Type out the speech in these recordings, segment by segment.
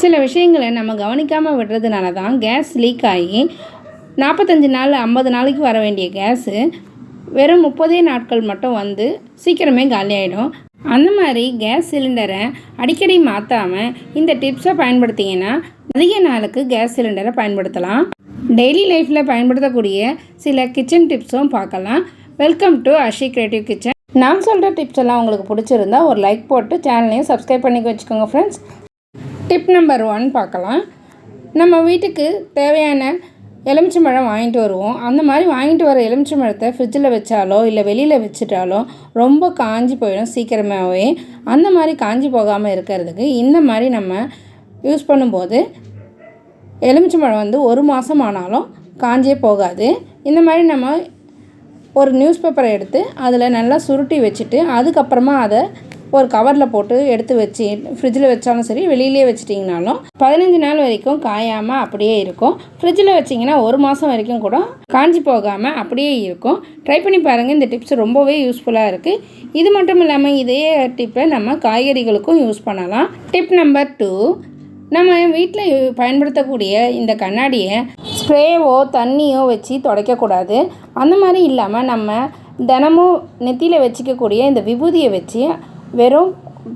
சில விஷயங்களை நம்ம கவனிக்காமல் விடுறதுனால தான் கேஸ் லீக் ஆகி நாற்பத்தஞ்சு நாள் ஐம்பது நாளைக்கு வர வேண்டிய கேஸு வெறும் முப்பதே நாட்கள் மட்டும் வந்து சீக்கிரமே காலியாயிடும் அந்த மாதிரி கேஸ் சிலிண்டரை அடிக்கடி மாற்றாமல் இந்த டிப்ஸை பயன்படுத்திங்கன்னா அதிக நாளுக்கு கேஸ் சிலிண்டரை பயன்படுத்தலாம். டெய்லி லைஃப்பில் பயன்படுத்தக்கூடிய சில கிச்சன் டிப்ஸும் பார்க்கலாம். Welcome to Ashi creative kitchen நான் சொல்கிற டிப்ஸ் எல்லாம் உங்களுக்கு பிடிச்சிருந்தா ஒரு லைக் போட்டு சேனலையும் சப்ஸ்கிரைப் பண்ணி வச்சுக்கோங்க ஃப்ரெண்ட்ஸ் டிப் நம்பர் ஒன் பார்க்கலாம். நம்ம வீட்டுக்கு தேவையான எலுமிச்சம்பழம் வாங்கிட்டு வருவோம். அந்த மாதிரி வாங்கிட்டு வர எலுமிச்சம்பழத்தை ஃப்ரிட்ஜில் வச்சாலோ இல்லை வெளியில் வச்சுட்டாலோ ரொம்ப காஞ்சி போயிடும் சீக்கிரமாகவே அந்த மாதிரி காஞ்சி போகாமல் இருக்கிறதுக்கு இந்த மாதிரி நம்ம யூஸ் பண்ணும்போது எலுமிச்சம்பழம் வந்து ஒரு மாதம் ஆனாலும் காஞ்சே போகாது. இந்த மாதிரி நம்ம ஒரு நியூஸ் பேப்பரை எடுத்து அதில் நல்லா சுருட்டி வச்சுட்டு அதுக்கப்புறமா அதை ஒரு கவரில் போட்டு எடுத்து வச்சு ஃப்ரிட்ஜில் வச்சாலும் சரி வெளியிலே வச்சிட்டிங்கனாலும் பதினஞ்சு நாள் வரைக்கும் காயாமல் அப்படியே இருக்கும். ஃப்ரிட்ஜில் வச்சிங்கன்னா ஒரு மாதம் வரைக்கும் கூட காஞ்சி போகாமல் அப்படியே இருக்கும். ட்ரை பண்ணி பாருங்கள் இந்த டிப்ஸ் ரொம்பவே யூஸ்ஃபுல்லாக இருக்குது இது மட்டும் இல்லாமல் இதே டிப்பை நம்ம காய்கறிகளுக்கும் யூஸ் பண்ணலாம். டிப் நம்பர் டூ நம்ம வீட்டில் பயன்படுத்தக்கூடிய இந்த கண்ணாடியை ஸ்ப்ரேவோ தண்ணியோ வச்சு துடைக்கக்கூடாது. அந்த மாதிரி இல்லாமல் நம்ம தினமும் நெத்தியில் வச்சுக்கக்கூடிய இந்த விபூதியை வச்சு வெறும்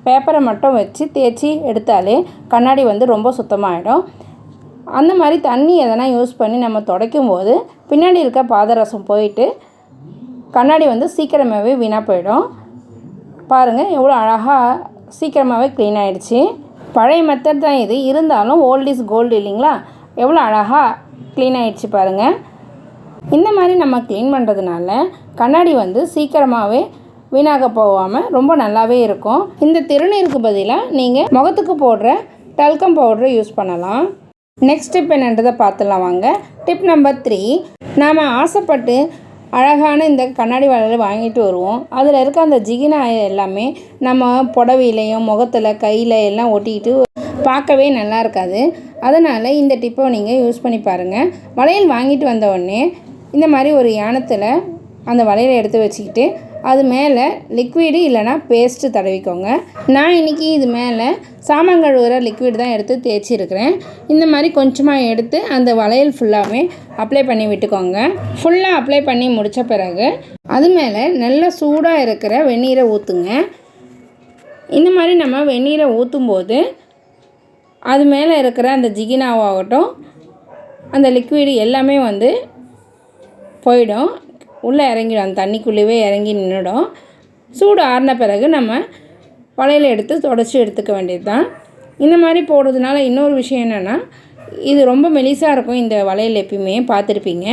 பேப்பரை மட்டும் வச்சு தேய்ச்சி எடுத்தாலே கண்ணாடி வந்து ரொம்ப சுத்தமாகிடும் அந்த மாதிரி தண்ணி எதனா யூஸ் பண்ணி நம்ம துடைக்கும் போது பின்னாடி இருக்க பாதரசம் போயிட்டு கண்ணாடி வந்து சீக்கிரமாகவே வீணாக போயிடும். பாருங்கள் எவ்வளோ அழகாக சீக்கிரமாகவே க்ளீன் ஆகிடுச்சி பழைய மெத்தட் தான் இது. இருந்தாலும் ஓல்ட் இஸ் கோல்டு இல்லைங்களா? எவ்வளோ அழகாக க்ளீன் ஆகிடுச்சி பாருங்கள் இந்த மாதிரி நம்ம க்ளீன் பண்ணுறதுனால கண்ணாடி வந்து சீக்கிரமாகவே வீணாக போகாமல் ரொம்ப நல்லாவே இருக்கும். இந்த திருநீருக்கு பதிலாக நீங்கள் முகத்துக்கு போடுற டல்கம் பவுடரை யூஸ் பண்ணலாம். நெக்ஸ்ட் டிப் என்னன்றதை பார்த்துலாம் வாங்க. டிப் நம்பர் த்ரீ நாம் ஆசைப்பட்டு அழகான இந்த கண்ணாடி வளையல் வாங்கிட்டு வருவோம். அதில் இருக்க அந்த ஜிகினா எல்லாமே நம்ம புடவையிலையும் முகத்தில் கையில் எல்லாம் ஒட்டிக்கிட்டு பார்க்கவே நல்லா இருக்காது. அதனால் இந்த டிப்பை நீங்கள் யூஸ் பண்ணி பாருங்கள் வளையல் வாங்கிட்டு வந்த உடனே இந்த மாதிரி ஒரு யானத்தில் அந்த வளையலை எடுத்து வச்சுக்கிட்டு அது மேலே லிக்விடு இல்லைனா பேஸ்ட்டு தடவிக்கோங்க. நான் இன்றைக்கி இது மேலே சாமான் கழுவுற லிக்விட் தான் எடுத்து தேய்ச்சிருக்கிறேன். இந்த மாதிரி கொஞ்சமாக எடுத்து அந்த வளையல் ஃபுல்லாகவே அப்ளை பண்ணி விட்டுக்கோங்க. ஃபுல்லாக அப்ளை பண்ணி முடித்த பிறகு அது மேலே நல்ல சூடாக இருக்கிற வெந்நீரை ஊற்றுங்க இந்த மாதிரி நம்ம வெந்நீரை ஊற்றும்போது அது மேலே இருக்கிற அந்த ஜிகினாவாகட்டும் அந்த லிக்விடு எல்லாமே வந்து போயிடும். உள்ளே இறங்கிடும். அந்த தண்ணிக்குள்ளேயே இறங்கி நின்றுடும். சூடு ஆறின பிறகு நம்ம வளையல் எடுத்து தொடச்சி எடுத்துக்க வேண்டியது தான் இந்த மாதிரி போடுறதுனால இன்னொரு விஷயம் என்னென்னா இது ரொம்ப மெலிசாக இருக்கும் இந்த வளையல் எப்பயுமே பார்த்துருப்பீங்க.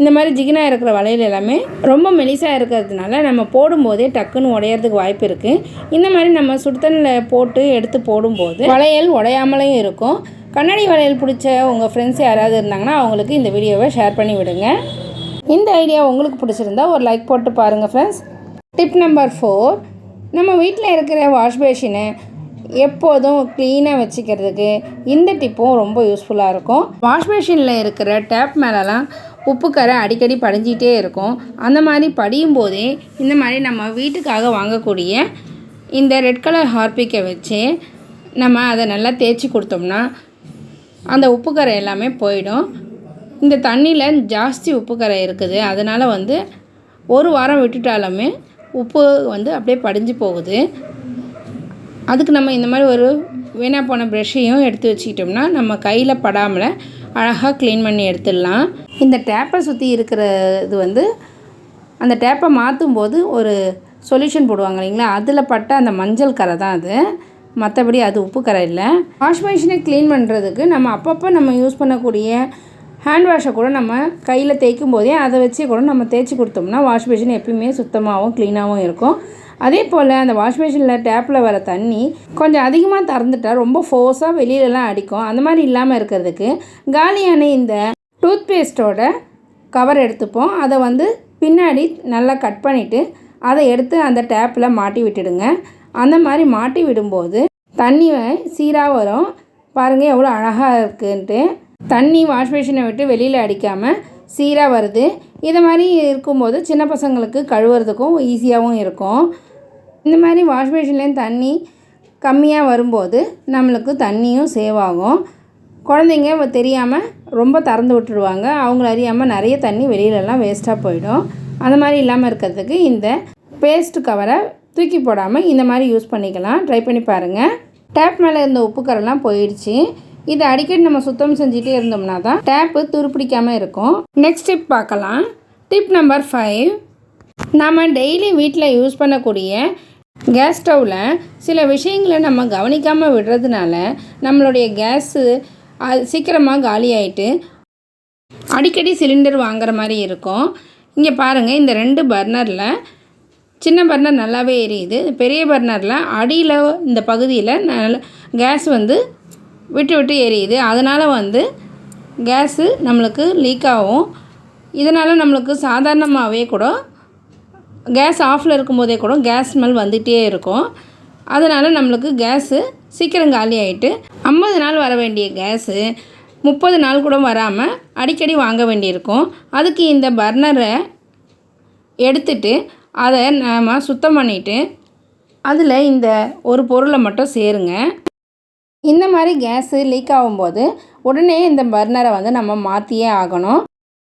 இந்த மாதிரி ஜிகினாக இருக்கிற வளையல் எல்லாமே ரொம்ப மெலிசாக இருக்கிறதுனால நம்ம போடும்போதே டக்குன்னு உடையறதுக்கு வாய்ப்பு இருக்குது இந்த மாதிரி நம்ம சுடுதண்ணில் போட்டு எடுத்து போடும்போது வளையல் உடையாமலையும் இருக்கும். கண்ணாடி வளையல் பிடிச்ச உங்கள் ஃப்ரெண்ட்ஸ் யாராவது இருந்தாங்கன்னா அவங்களுக்கு இந்த வீடியோவை ஷேர் பண்ணி விடுங்க. இந்த ஐடியா உங்களுக்கு பிடிச்சிருந்தா ஒரு லைக் போட்டு பாருங்கள் ஃப்ரெண்ட்ஸ் டிப் நம்பர் ஃபோர் நம்ம வீட்டில் இருக்கிற வாஷ் பேஷினை எப்போதும் க்ளீனாக வச்சுக்கிறதுக்கு இந்த டிப்பும் ரொம்ப யூஸ்ஃபுல்லாக இருக்கும். வாஷ்பேஷினில் இருக்கிற டேப் மேலெலாம் உப்பு கரை அடிக்கடி படிஞ்சிகிட்டே இருக்கும். அந்த மாதிரி படியும் போதே இந்த மாதிரி நம்ம வீட்டுக்காக வாங்கக்கூடிய இந்த ரெட் கலர் ஹார்பிக்கை வச்சு நம்ம அதை நல்லா தேய்ச்சி கொடுத்தோம்னா அந்த உப்பு கரை எல்லாமே போயிடும். இந்த தண்ணியில் ஜாஸ்தி உப்பு கரை இருக்குது. அதனால் வந்து ஒரு வாரம் விட்டுட்டாலுமே உப்பு வந்து அப்படியே படிஞ்சு போகுது. அதுக்கு நம்ம இந்த மாதிரி ஒரு வீணாக போன ப்ரெஷ்ஷையும் எடுத்து வச்சுக்கிட்டோம்னா நம்ம கையில் படாமல் அழகாக க்ளீன் பண்ணி எடுத்துடலாம். இந்த டேப்பை சுற்றி இருக்கிற இது வந்து அந்த டேப்பை மாற்றும் போது ஒரு சொல்யூஷன் போடுவாங்க இல்லைங்களா? அதில் பட்ட அந்த மஞ்சள் கரை தான் அது. மற்றபடி அது உப்பு கரை இல்லை. வாஷ் மிஷினை க்ளீன் பண்ணுறதுக்கு நம்ம அப்பப்போ நம்ம யூஸ் பண்ணக்கூடிய ஹேண்ட் வாஷை கூட நம்ம கையில் தேய்க்கும் போதே அதை வச்சு கூட நம்ம தேய்ச்சி கொடுத்தோம்னா வாஷ் மிஷின் எப்பயுமே சுத்தமாகவும் க்ளீனாகவும் இருக்கும். அதே போல் அந்த வாஷ் மிஷினில் டேப்பில் வர தண்ணி கொஞ்சம் அதிகமாக திறந்துட்டா ரொம்ப ஃபோர்ஸாக வெளியிலலாம் அடிக்கும். அந்த மாதிரி இல்லாமல் இருக்கிறதுக்கு காலியான இந்த டூத் பேஸ்ட்டோட கவர் எடுத்துப்போம். அதை வந்து பின்னாடி நல்லா கட் பண்ணிவிட்டு அதை எடுத்து அந்த டேப்பில் மாட்டி விட்டுடுங்க. அந்த மாதிரி மாட்டி விடும்போது தண்ணி சீராக வரும். பாருங்கள் எவ்வளோ அழகாக இருக்குன்ட்டு. தண்ணி வாஷ் விட்டு வெளியில் அடிக்காமல் சீராக வருது. இதை மாதிரி இருக்கும்போது சின்ன பசங்களுக்கு கழுவுறதுக்கும் ஈஸியாகவும் இருக்கும். இந்த மாதிரி வாஷ்மிஷின்லேயும் தண்ணி கம்மியாக வரும்போது நம்மளுக்கு தண்ணியும் சேவ் ஆகும். குழந்தைங்க தெரியாமல் ரொம்ப திறந்து விட்டுடுவாங்க அவங்கள அறியாமல் நிறைய தண்ணி வெளியிலலாம் வேஸ்ட்டாக போயிடும். அந்த மாதிரி இல்லாமல் இருக்கிறதுக்கு இந்த பேஸ்ட் கவரை தூக்கி போடாமல் இந்த மாதிரி யூஸ் பண்ணிக்கலாம். ட்ரை பண்ணி பாருங்கள் டேப் மேலே இருந்த உப்புக்கரெல்லாம் போயிடுச்சு. இதை அடிக்கடி நம்ம சுத்தம் செஞ்சுட்டே இருந்தோம்னா தான் டேப்பு துருப்பிடிக்காமல் இருக்கும். நெக்ஸ்ட் டிப் பார்க்கலாம். டிப் நம்பர் ஃபைவ் நம்ம டெய்லி வீட்டில் யூஸ் பண்ணக்கூடிய கேஸ் ஸ்டவ்வில் சில விஷயங்களை நம்ம கவனிக்காமல் விடுறதுனால நம்மளுடைய கேஸு அது சீக்கிரமாக காலி ஆயிட்டு அடிக்கடி சிலிண்டர் வாங்குற மாதிரி இருக்கும். இங்கே பாருங்கள் இந்த ரெண்டு பர்னரில் சின்ன பர்னர் நல்லாவே எரியுது. பெரிய பர்னரில் அடியில் இந்த பகுதியில் நல்ல கேஸ் வந்து விட்டு விட்டு எரியுது. அதனால் வந்து கேஸு நம்மளுக்கு லீக் ஆகும். இதனால் நம்மளுக்கு சாதாரணமாகவே கூட கேஸ் ஆஃபில் இருக்கும்போதே கூட கேஸ் ஸ்மெல் வந்துகிட்டே இருக்கும். அதனால் நம்மளுக்கு கேஸு சீக்கிரம் காலி ஆகிட்டு ஐம்பது நாள் வர வேண்டிய கேஸு முப்பது நாள் கூட வராமல் அடிக்கடி வாங்க வேண்டியிருக்கும். அதுக்கு இந்த பர்னரை எடுத்துட்டு அதை நாம் சுத்தம் பண்ணிவிட்டு அதில் இந்த ஒரு பொருளை மட்டும் சேருங்க. இந்த மாதிரி கேஸு லீக் ஆகும்போது உடனே இந்த பர்னரை வந்து நம்ம மாற்றியே ஆகணும்.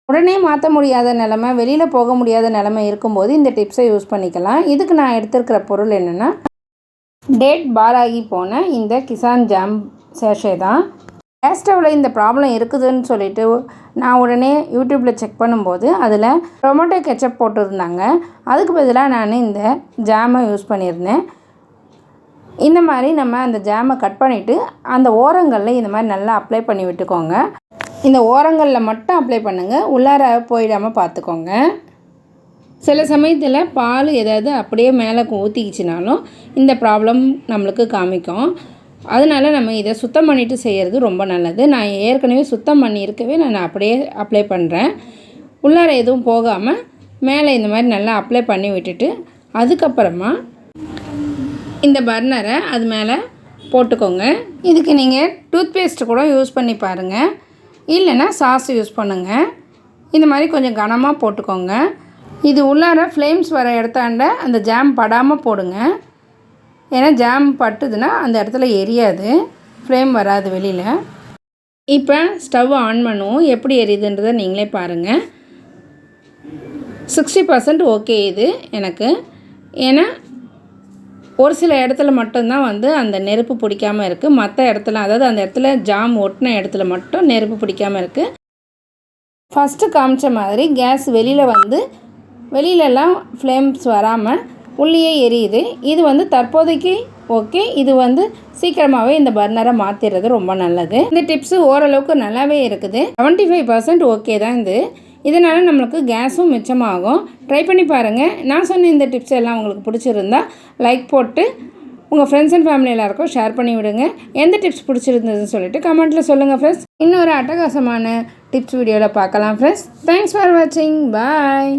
உடனே மாற்ற முடியாத நிலமை வெளியில் போக முடியாத நிலமை இருக்கும்போது இந்த டிப்ஸை யூஸ் பண்ணிக்கலாம். இதுக்கு நான் எடுத்திருக்கிற பொருள் என்னென்னா டேட் பாராகி போன இந்த கிசான் ஜாம் சேஷே தான். கேஸ் ஸ்டவ்வில் இந்த ப்ராப்ளம் இருக்குதுன்னு சொல்லிட்டு நான் உடனே யூடியூப்பில் செக் பண்ணும்போது அதில் டொமேட்டோ கெச்சப் போட்டிருந்தாங்க. அதுக்கு பதிலாக நான் இந்த ஜாமை யூஸ் பண்ணியிருந்தேன். இந்த மாதிரி நம்ம அந்த ஜாமை கட் பண்ணிவிட்டு அந்த ஓரங்களில் இந்த மாதிரி நல்லா அப்ளை பண்ணி விட்டுக்கோங்க. இந்த ஓரங்களில் மட்டும் அப்ளை பண்ணுங்கள் உள்ளார போயிடாமல் பார்த்துக்கோங்க சில சமயத்தில் பால் ஏதாவது அப்படியே மேலே ஊற்றிக்கிச்சினாலும் இந்த ப்ராப்ளம் நம்மளுக்கு காமிக்கும். அதனால நம்ம இதை சுத்தம் பண்ணிவிட்டு செய்கிறது ரொம்ப நல்லது. நான் ஏற்கனவே சுத்தம் பண்ணியிருக்கவே நான் அப்படியே அப்ளை பண்ணுறேன் உள்ளார எதுவும் போகாமல் மேலே இந்த மாதிரி நல்லா அப்ளை பண்ணி விட்டுட்டு அதுக்கப்புறமா இந்த பர்னரை அது மேலே போட்டுக்கோங்க. இதுக்கு நீங்கள் டூத் பேஸ்ட்டு கூட யூஸ் பண்ணி பாருங்கள் இல்லைன்னா சாஸ் யூஸ் பண்ணுங்கள் இந்த மாதிரி கொஞ்சம் கனமாக போட்டுக்கோங்க. இது உள்ளார ஃப்ளேம்ஸ் வர இடத்தாண்ட அந்த ஜாம் படாமல் போடுங்க. ஏன்னா ஜாம் பட்டுதுன்னா அந்த இடத்துல எரியாது. ஃப்ளேம் வராது வெளியில். இப்போ ஸ்டவ் ஆன் பண்ணுவோம். எப்படி எரியுதுன்றதை நீங்களே பாருங்கள் சிக்ஸ்டி பர்சன்ட் ஓகே இது எனக்கு. ஏன்னா ஒரு சில இடத்துல மட்டும்தான் வந்து அந்த நெருப்பு பிடிக்காமல் இருக்குது மற்ற இடத்துல அதாவது அந்த இடத்துல ஜாம் ஒட்டின இடத்துல மட்டும் நெருப்பு பிடிக்காமல் இருக்குது ஃபஸ்ட்டு காமிச்ச மாதிரி கேஸ் வெளியில் வந்து வெளியிலலாம் ஃப்ளேம்ஸ் வராமல் உள்ளேயே எரியுது. இது வந்து தற்போதைக்கு ஓகே இது வந்து சீக்கிரமாகவே இந்த பர்னரை மாற்றிடுறது ரொம்ப நல்லது. இந்த டிப்ஸு ஓரளவுக்கு நல்லாவே இருக்குது. செவன்ட்டி ஃபைவ் பர்சன்ட் ஓகே தான் இது. இதனால் நம்மளுக்கு கேஸும் மிச்சமாகும். ட்ரை பண்ணி பாருங்கள் நான் சொன்ன இந்த டிப்ஸ் எல்லாம் உங்களுக்கு பிடிச்சிருந்தா லைக் போட்டு உங்கள் ஃப்ரெண்ட்ஸ் அண்ட் ஃபேமிலி எல்லாருக்கும் ஷேர் பண்ணி விடுங்க. எந்த டிப்ஸ் பிடிச்சிருந்ததுன்னு சொல்லிட்டு கமெண்ட்டில் சொல்லுங்கள் ஃப்ரெண்ட்ஸ் இன்னொரு அட்டகாசமான டிப்ஸ் வீடியோவில் பார்க்கலாம் ஃப்ரெண்ட்ஸ் தேங்க்ஸ் ஃபார் வாட்சிங் பாய்